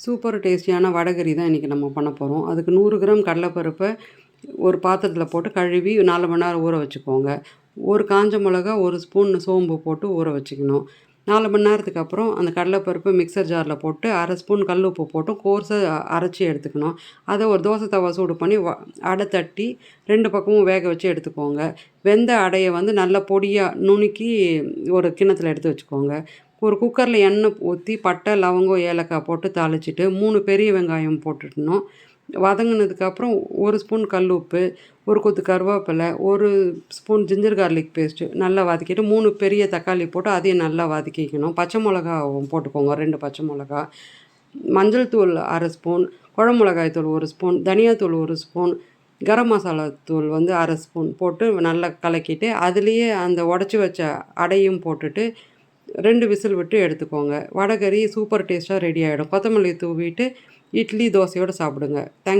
Super டேஸ்டியான வடகரி தான் இன்றைக்கி நம்ம பண்ண போகிறோம் அதுக்கு நூறு கிராம் கடலைப்பருப்பை ஒரு பாத்திரத்தில் போட்டு கழுவி நாலு மணி நேரம் ஊற வச்சுக்கோங்க. ஒரு காஞ்ச மிளகா ஒரு ஸ்பூன் சோம்பு போட்டு ஊற வச்சுக்கணும். நாலு மணி நேரத்துக்கு அப்புறம் அந்த கடலைப்பருப்பை மிக்சர் ஜாரில் போட்டு அரை ஸ்பூன் கல் உப்பு போட்டு கோர்ஸை அரைச்சி எடுத்துக்கணும். அதை ஒரு தோசை தவா சூடு பண்ணி வ அடை தட்டி ரெண்டு பக்கமும் வேக வச்சு எடுத்துக்கோங்க. வெந்த அடையை வந்து நல்லா பொடியாக நுணுக்கி ஒரு கிண்ணத்தில் எடுத்து வச்சுக்கோங்க. ஒரு குக்கரில் எண்ணெய் ஊற்றி பட்டை லவங்கம் ஏலக்காய் போட்டு தாளிச்சிட்டு மூணு பெரிய வெங்காயம் போட்டுட்டணும் வதங்கினதுக்கப்புறம் ஒரு ஸ்பூன் கல் உப்பு ஒரு கொத்து கருவேப்பிலை ஒரு ஸ்பூன் ஜிஞ்சர் கார்லிக் பேஸ்ட்டு நல்லா வதக்கிட்டு மூணு பெரிய தக்காளி போட்டு அதையும் நல்லா வதக்கிக்கணும். பச்சை மிளகா போட்டுக்கோங்க ரெண்டு பச்சை மிளகா. மஞ்சள் தூள் அரை ஸ்பூன் குழம்பு மிளகாய் தூள் ஒரு ஸ்பூன் தனியாத்தூள் ஒரு ஸ்பூன் கரம் மசாலா தூள் வந்து அரை ஸ்பூன் போட்டு நல்லா கலக்கிட்டு அதுலேயே அந்த உடச்சி வச்ச அடையும் போட்டுட்டு ரெண்டு விசில் விட்டு எடுத்துக்கோங்க. வடகறி சூப்பர் டேஸ்ட்டாக ரெடி ஆகிடும் கொத்தமல்லி தூவிட்டு இட்லி தோசையோடு சாப்பிடுங்க. தேங்க்